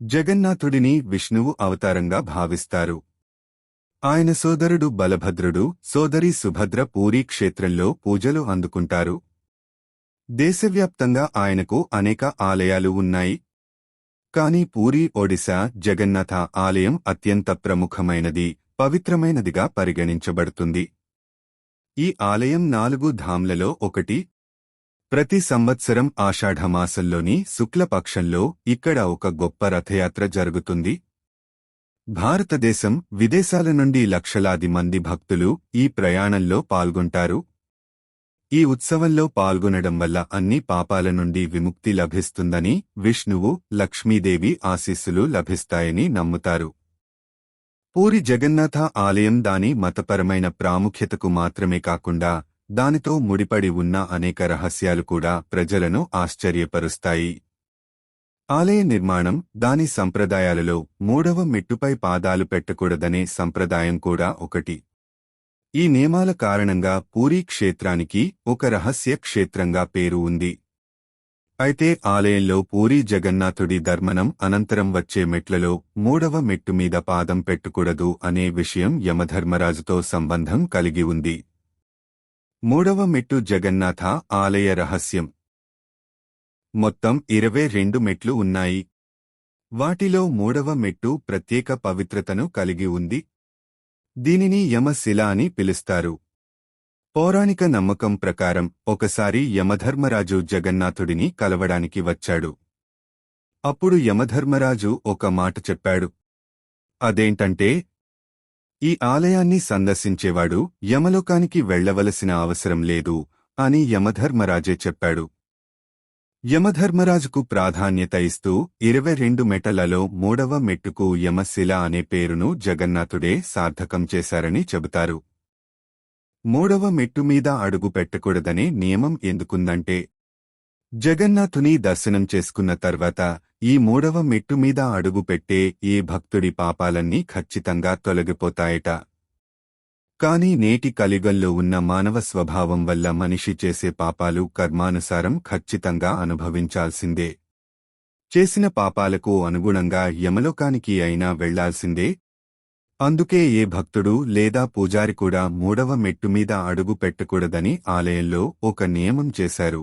జగన్నాథుడిని విష్ణువు అవతారంగా భావిస్తారు. ఆయన సోదరుడు బలభద్రుడు సోదరి సుభద్ర పూరీ క్షేత్రంలో పూజలు అందుకుంటారు. దేశవ్యాప్తంగా ఆయనకు అనేక ఆలయాలు ఉన్నాయి. కాని పూరీ ఒడిశా జగన్నాథ ఆలయం అత్యంత ప్రముఖమైనది పవిత్రమైనదిగా పరిగణించబడుతుంది. ఈ ఆలయం నాలుగు ధామ్లలో ఒకటి ప్రతి సంవత్సరం ఆషాఢమాసంలోని శుక్లపక్షంలో ఇక్కడ ఒక గొప్ప రథయాత్ర జరుగుతుంది. భారతదేశం విదేశాల నుండి లక్షలాది మంది భక్తులు ఈ ప్రయాణంలో పాల్గొంటారు. ఈ ఉత్సవంలో పాల్గొనడం వల్ల అన్ని పాపాల నుండి విముక్తి లభిస్తుందని విష్ణువు లక్ష్మీదేవి ఆశీస్సులు లభిస్తాయని నమ్ముతారు. పూరి జగన్నాథ ఆలయం దాని మతపరమైన ప్రాముఖ్యతకు మాత్రమే కాకుండా దానితో ముడిపడి ఉన్న అనేక రహస్యాలు కూడా ప్రజలను ఆశ్చర్యపరుస్తాయి. ఆలయ నిర్మాణం దాని సంప్రదాయాలలో మూడవ మెట్టుపై పాదాలు పెట్టకూడదనే సంప్రదాయం కూడా ఒకటి. ఈ నియమాల కారణంగా పూరీ క్షేత్రానికి ఒక రహస్య క్షేత్రంగా పేరు ఉంది. అయితే ఆలయంలో పూరీ జగన్నాథుడి ధర్మనం అనంతరం వచ్చే మెట్లలో మూడవ మెట్టు మీద పాదం పెట్టకూడదు అనే విషయం యమధర్మరాజుతో సంబంధం కలిగి ఉంది. మూడవ మెట్టు జగన్నాథ ఆలయ రహస్యం. మొత్తం ఇరవై రెండు మెట్లు ఉన్నాయి. వాటిలో మూడవ మెట్టు ప్రత్యేక పవిత్రతను కలిగి ఉంది. దీనిని యమశిల అని పిలుస్తారు. పౌరాణిక నమ్మకం ప్రకారం ఒకసారి యమధర్మరాజు జగన్నాథుడిని కలవడానికి వచ్చాడు. అప్పుడు యమధర్మరాజు ఒక మాట చెప్పాడు. అదేంటంటే ఈ ఆలయాన్ని సందర్శించేవాడు యమలోకానికి వెళ్ళవలసిన అవసరం లేదు అని యమధర్మరాజే చెప్పాడు. యమధర్మరాజుకు ప్రాధాన్యత ఇస్తూ ఇరవై రెండు మెటలలో మూడవ మెట్టుకు యమశిల అనే పేరును జగన్నాథుడే సార్థకం చేశారని చెబుతారు. మూడవ మెట్టు మీద అడుగు పెట్టకూడదనే నియమం ఎందుకుందంటే జగన్నాథుని దర్శనం చేసుకున్న తర్వాత ఈ మూడవ మెట్టు మీద అడుగు పెట్టే ఏ భక్తుడి పాపాలన్నీ ఖచ్చితంగా తొలగిపోతాయట. కాని నేటి కలిగల్లో ఉన్న మానవ స్వభావం వల్ల మనిషి చేసే పాపాలు కర్మానుసారం ఖచ్చితంగా అనుభవించాల్సిందే. చేసిన పాపాలకు అనుగుణంగా యమలోకానికి అయినా వెళ్ళాల్సిందే. అందుకే ఏ భక్తుడు లేదా పూజారి కూడా మూడవ మెట్టు మీద అడుగు పెట్టకూడదని ఆలయంలో ఒక నియమం చేశారు.